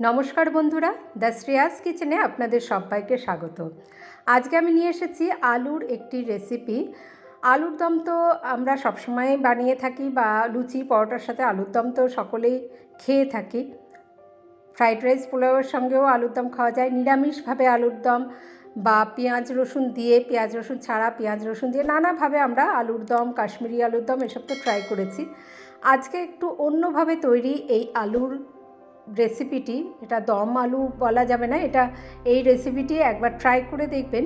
নমস্কার বন্ধুরা, দ্য শ্রেয়াস কিচেনে আপনাদের সবাইকে স্বাগত। আজকে আমি নিয়ে এসেছি আলুর একটি রেসিপি। আলুর দম তো আমরা সবসময় বানিয়ে থাকি বা লুচি, পরোটার সাথে আলুর দম তো সকলেই খেয়ে থাকি। ফ্রাইড রাইস পোলাওয়ের সঙ্গেও আলুর দম খাওয়া যায়। নিরামিষভাবে আলুর দম বা পেঁয়াজ, রসুন দিয়ে, পেঁয়াজ, রসুন ছাড়া পেঁয়াজ, রসুন দিয়ে নানাভাবে আমরা আলুর দম, কাশ্মীরি আলুর দম এসব তো ট্রাই করেছি। আজকে একটু অন্যভাবে তৈরি এই আলুর রেসিপিটি এটা দম আলু বলা যাবে না, এটা এই রেসিপিটি একবার ট্রাই করে দেখবেন।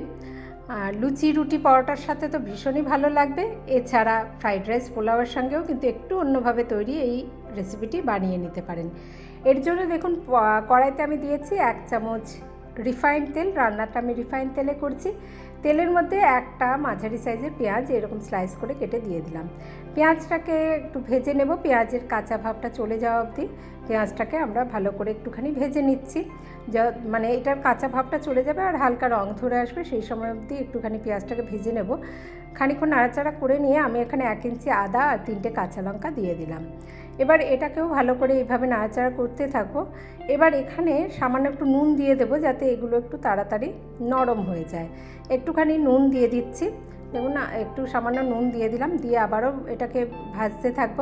আর লুচি, রুটি, পরোটার সাথে তো ভীষণই ভালো লাগবে। এছাড়া ফ্রাইড রাইস পোলাওয়ের সঙ্গেও কিন্তু একটু অন্যভাবে তৈরি এই রেসিপিটি বানিয়ে নিতে পারেন। এর জন্য দেখুন কড়াইতে আমি দিয়েছি এক চামচ রিফাইন্ড তেল, রান্নাটা আমি রিফাইন্ড তেলে করছি। তেলের মধ্যে একটা মাঝারি সাইজের পেঁয়াজ এরকম স্লাইস করে কেটে দিয়ে দিলাম। পেঁয়াজটাকে একটু ভেজে নেব। পেঁয়াজের কাঁচা ভাবটা চলে যাওয়া অবধি পেঁয়াজটাকে আমরা ভালো করে একটুখানি ভেজে নিচ্ছি। মানে এটার কাঁচা ভাবটা চলে যাবে আর হালকা রং ধরে আসবে। সেই সময় অবধি একটুখানি পেঁয়াজটাকে ভেজে নেব। খানিক্ষণ নাড়াচাড়া করে নিয়ে আমি এখানে এক ইঞ্চি আদা আর তিনটে কাঁচা লঙ্কা দিয়ে দিলাম। এবার এটাকেও ভালো করে এইভাবে নাড়াচাড়া করতে থাকব এবার এখানে সামান্য একটু নুন দিয়ে দেবো যাতে এগুলো একটু তাড়াতাড়ি নরম হয়ে যায়। একটুখানি নুন দিয়ে দিচ্ছি। দেখুন একটু সামান্য নুন দিয়ে দিলাম, দিয়ে আবারও এটাকে ভাজতে থাকব।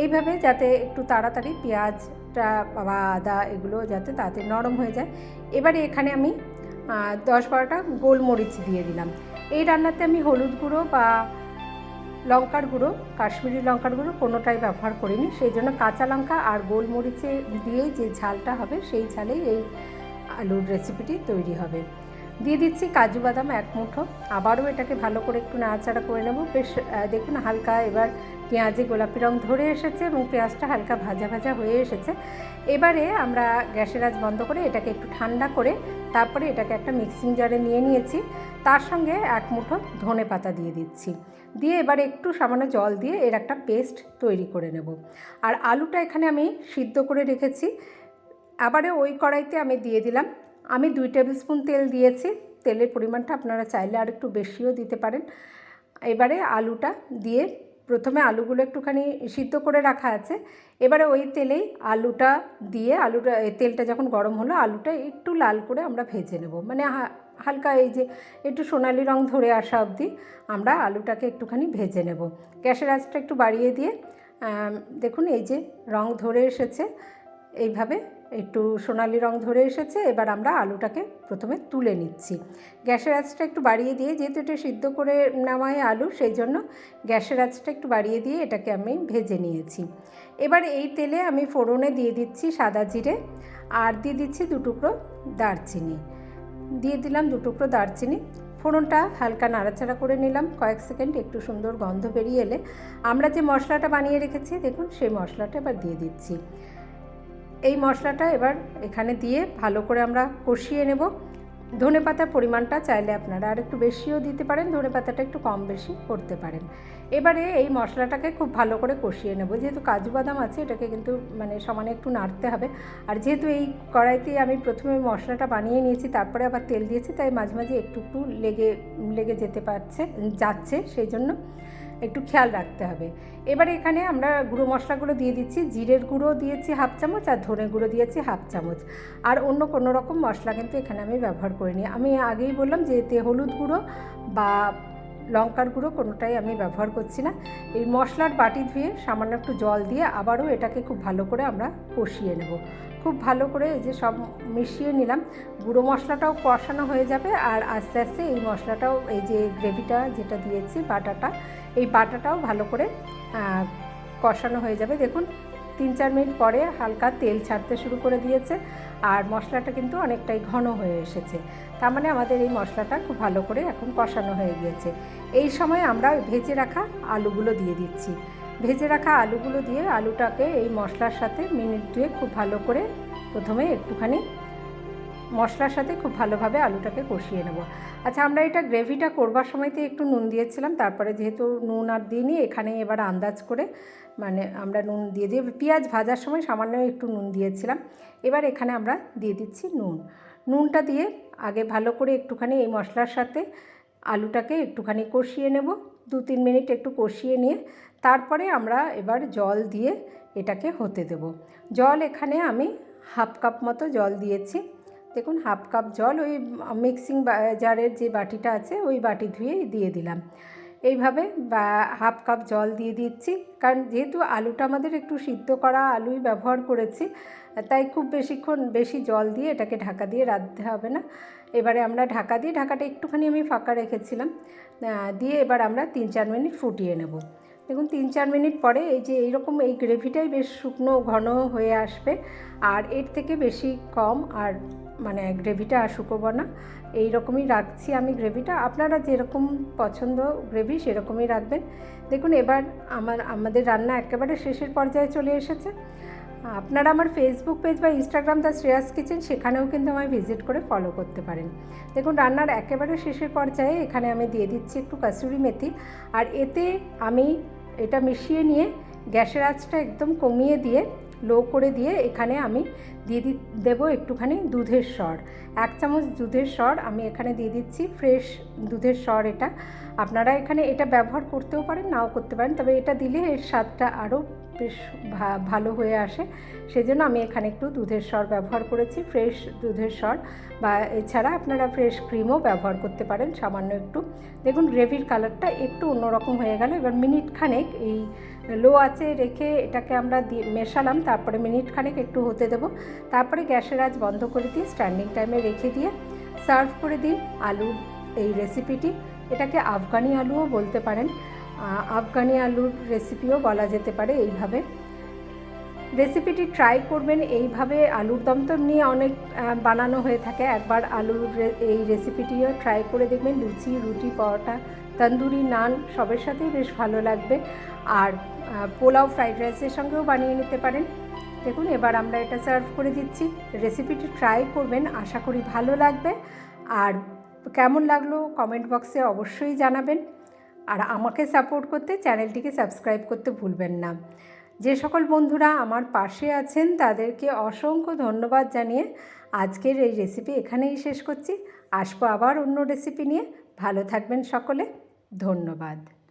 এইভাবে যাতে একটু তাড়াতাড়ি পেঁয়াজটা বা আদা এগুলো যাতে তাড়াতাড়ি নরম হয়ে যায়। এবারে এখানে আমি দশ বারোটা গোলমরিচ দিয়ে দিলাম। এই রান্নাতে আমি হলুদ গুঁড়ো বা লঙ্কার গুঁড়ো, কাশ্মীরি লঙ্কার গুঁড়ো কোনোটাই ব্যবহার করিনি। সেই জন্য কাঁচা লঙ্কা আর গোলমরিচে দিয়েই যে ঝালটা হবে, সেই ঝালেই এই আলুর রেসিপিটি তৈরি হবে। দিয়ে দিচ্ছি কাজু বাদাম এক মুঠো। আবারও এটাকে ভালো করে একটু নাড়াচাড়া করে নেব। বেশ দেখুন হালকা এবার পেঁয়াজে, গোলাপি রং ধরে এসেছে এবং পেঁয়াজটা হালকা ভাজা ভাজা হয়ে এসেছে। এবারে আমরা গ্যাসের আজ বন্ধ করে এটাকে একটু ঠান্ডা করে তারপরে এটাকে একটা মিক্সিং জারে নিয়ে নিয়েছি। তার সঙ্গে এক মুঠো ধনে পাতা দিয়ে দিচ্ছি। দিয়ে এবার একটু সামান্য জল দিয়ে এর একটা পেস্ট তৈরি করে নেব। আর আলুটা এখানে আমি সিদ্ধ করে রেখেছি। আবারে ওই কড়াইতে আমি দিয়ে দিলাম আমি দুই টেবিল স্পুন তেল দিয়েছি। তেলের পরিমাণটা আপনারা চাইলে আর একটু বেশিও দিতে পারেন। এবারে আলুটা দিয়ে প্রথমে আলুগুলো একটুখানি সিদ্ধ করে রাখা আছে। এবারে ওই তেলেই আলুটা দিয়ে আলুটা তেলটা যখন গরম হলো, আলুটা একটু লাল করে আমরা ভেজে নেব। মানে হালকা এই যে একটু সোনালি রং ধরে আসা অবধি আমরা আলুটাকে একটুখানি ভেজে নেব। গ্যাসের আঁচটা একটু বাড়িয়ে দিয়ে দেখুন এই যে রং ধরে এসেছে। এইভাবে একটু সোনালি রং ধরে এসেছে, এবার আমরা আলুটাকে প্রথমে তুলে নিচ্ছি। গ্যাসের আঁচটা একটু বাড়িয়ে দিয়ে, যেহেতু এটা সিদ্ধ করে নেওয়ায় আলু, সেই জন্য গ্যাসের আঁচটা একটু বাড়িয়ে দিয়ে এটাকে আমি ভেজে নিয়েছি। এবার এই তেলে আমি ফোড়নে দিয়ে দিচ্ছি সাদা জিরে, আর দিয়ে দিচ্ছি দু টুকরো দারচিনি। দিয়ে দিলাম দু টুকরো দারচিনি। ফোড়নটা হালকা নাড়াচাড়া করে নিলাম, কয়েক সেকেন্ড একটু সুন্দর গন্ধ বেরিয়ে এলে। আমরা যে মশলাটা বানিয়ে রেখেছি, দেখুন সেই মশলাটা এবার দিয়ে দিচ্ছি। এই মশলাটা এবার এখানে দিয়ে ভালো করে আমরা কষিয়ে নেব। ধনে পাতার পরিমাণটা চাইলে আপনারা আর একটু বেশিও দিতে পারেন, ধনে পাতাটা একটু কম বেশি করতে পারেন। এবারে এই মশলাটাকে খুব ভালো করে কষিয়ে নেব। যেহেতু কাজু বাদাম আছে, এটাকে কিন্তু মানে সমানে একটু নাড়তে হবে। আর যেহেতু এই কড়াইতে আমি প্রথমে মশলাটা বানিয়ে নিয়েছি, তারপরে আবার তেল দিয়েছি, তাই মাঝে মাঝে একটু একটু লেগে লেগে যেতে পারছে, যাচ্ছে সেই জন্য। একটু খেয়াল রাখতে হবে। এবার এখানে আমরা গুঁড়ো মশলাগুলো দিয়ে দিচ্ছি, জিরের গুঁড়ো দিয়েছি হাফ চামচ আর ধনে গুঁড়ো দিয়েছি হাফ চামচ। আর অন্য কোনো রকম মশলা কিন্তু এখানে আমি ব্যবহার করিনি। আমি আগেই বললাম যে এতে হলুদ গুঁড়ো বা লঙ্কার গুঁড়ো কোনোটাই আমি ব্যবহার করছি না। এই মশলার বাটি ধুয়ে সামান্য একটু জল দিয়ে আবারও এটাকে খুব ভালো করে আমরা কষিয়ে নেব। খুব ভালো করে এই যে সব মিশিয়ে নিলাম। গুঁড়ো মশলাটাও কষানো হয়ে যাবে আর আস্তে আস্তে এই মশলাটাও এই যে গ্রেভিটা যেটা দিয়েছি বাটাটা, এই বাটাটাও ভালো করে কষানো হয়ে যাবে। দেখুন তিন চার মিনিট পরে হালকা তেল ছাড়তে শুরু করে দিয়েছে আর মশলাটা কিন্তু অনেকটাই ঘন হয়ে এসেছে। তার মানে আমাদের এই মশলাটা খুব ভালো করে এখন কষানো হয়ে গিয়েছে। এই সময় আমরা ভেজে রাখা আলুগুলো দিয়ে দিচ্ছি। ভেজে রাখা আলুগুলো দিয়ে আলুটাকে এই মশলার সাথে মিনিট দুয়ে খুব ভালো করে প্রথমে একটুখানি মশলার সাথে খুব ভালোভাবে আলুটাকে কষিয়ে নেব। আচ্ছা আমরা এটা গ্রেভিটা করবার সময়তে একটু নুন দিয়েছিলাম, তারপরে যেহেতু নুন আর দিইনি, এখানে এবার আন্দাজ করে মানে আমরা নুন দিয়ে দিয়ে, পেঁয়াজ ভাজার সময় সামান্য একটু নুন দিয়েছিলাম। এবার এখানে আমরা দিয়ে দিচ্ছি নুন। নুনটা দিয়ে আগে ভালো করে একটুখানি এই মশলার সাথে আলুটাকে একটুখানি কষিয়ে নেব, দু তিন মিনিট একটু কষিয়ে নিয়ে, তারপরে আমরা এবার জল দিয়ে এটাকে হতে দেব। জল এখানে আমি হাফ কাপ মতো জল দিয়েছি। দেখুন, হাফ কাপ জল ওই মিক্সিং জারের যে বাটিটা আছে, ওই বাটি ধুয়ে দিয়ে দিলাম। এইভাবে বা, হাফ কাপ জল দিয়ে দিচ্ছি। কারণ যেহেতু আলুটা আমাদের একটু সিদ্ধ করা আলুই ব্যবহার করেছি, তাই খুব বেশিক্ষণ বেশি জল দিয়ে এটাকে ঢাকা দিয়ে রাখতে হবে না। এবারে আমরা ঢাকা দিয়ে, ঢাকাটা একটুখানি আমি ফাঁকা রেখেছিলাম দিয়ে এবার আমরা তিন চার মিনিট ফুটিয়ে নেব। দেখুন, তিন চার মিনিট পরে এই যে এইরকম এই গ্রেভিটাই বেশ শুকনো, ঘন হয়ে আসবে। আর এর থেকে বেশি কম আর মানে গ্রেভিটা আর শুকোবো না এই রকমই রাখছি আমি গ্রেভিটা। আপনারা যেরকম পছন্দ গ্রেভি সেরকমই রাখবেন। দেখুন, এবার আমার, আমাদের রান্না একেবারে শেষের পর্যায়ে চলে এসেছে। আপনারা আমার ফেসবুক পেজ বা ইনস্টাগ্রাম দ্য শ্রেয়াস কিচেন সেখানেও কিন্তু আমায় ভিজিট করে ফলো করতে পারেন। দেখুন, রান্নার একেবারে শেষের পর্যায়ে এখানে আমি দিয়ে দিচ্ছি একটু কাসুরি মেথি। আর এতে আমি এটা মিশিয়ে নিয়ে গ্যাসের আঁচটা একদম কমিয়ে দিয়ে লো করে দিয়ে এখানে আমি দিয়ে দি, দেবো একটুখানি দুধের সর। এক চামচ দুধের সর আমি এখানে দিয়ে দিচ্ছি, ফ্রেশ দুধের সর এটা। আপনারা এখানে এটা ব্যবহার করতেও পারেন, নাও করতে পারেন, তবে এটা দিলে এর স্বাদটা আরও বেশ ভালো হয়ে আসে। সেজন্য আমি এখানে একটু দুধের স্বর ব্যবহার করেছি, ফ্রেশ দুধের স্বর বা এছাড়া আপনারা ফ্রেশ ক্রিমও ব্যবহার করতে পারেন, সামান্য একটু। দেখুন, গ্রেভির কালারটা একটু অন্যরকম হয়ে গেল। এবার মিনিট খানেক এই লো আছে রেখে এটাকে আমরা দিয়ে মেশালাম, তারপরে মিনিট খানেক একটু হতে দেবো। তারপরে গ্যাসের আজ বন্ধ করে দিয়ে স্ট্যান্ডিং টাইমে রেখে দিয়ে সার্ভ করে দিন আলুর এই রেসিপিটি। এটাকে আফগানি আলুও বলতে পারেন। আফগানি আলুর রেসিপিও বলা যেতে পারে এইভাবে। রেসিপিটি ট্রাই করবেন, এইভাবে আলুর দম তো নিয়ে অনেক বানানো হয়ে থাকে। একবার আলুর এই রেসিপিটিও ট্রাই করে দেখবেন, লুচি, রুটি, পরোটা, তন্দুরি, নান, সবের সাথেই বেশ ভালো লাগবে। আর পোলাও ফ্রাইড রাইসের সঙ্গেও বানিয়ে নিতে পারেন। দেখুন, এবার আমরা এটা সার্ভ করে দিচ্ছি। রেসিপিটি ট্রাই করবেন, আশা করি ভালো লাগবে। আর, কেমন লাগল কমেন্ট বক্সে অবশ্যই জানাবেন। আর আমাকে সাপোর্ট করতে চ্যানেলটিকে সাবস্ক্রাইব করতে ভুলবেন না। যে সকল বন্ধুরা আমার পাশে আছেন, তাদেরকে অসংখ্য ধন্যবাদ জানিয়ে আজকের এই রেসিপি এখানেই শেষ করছি। আসব আবার অন্য রেসিপি নিয়ে। ভালো থাকবেন সকলে। ধন্যবাদ।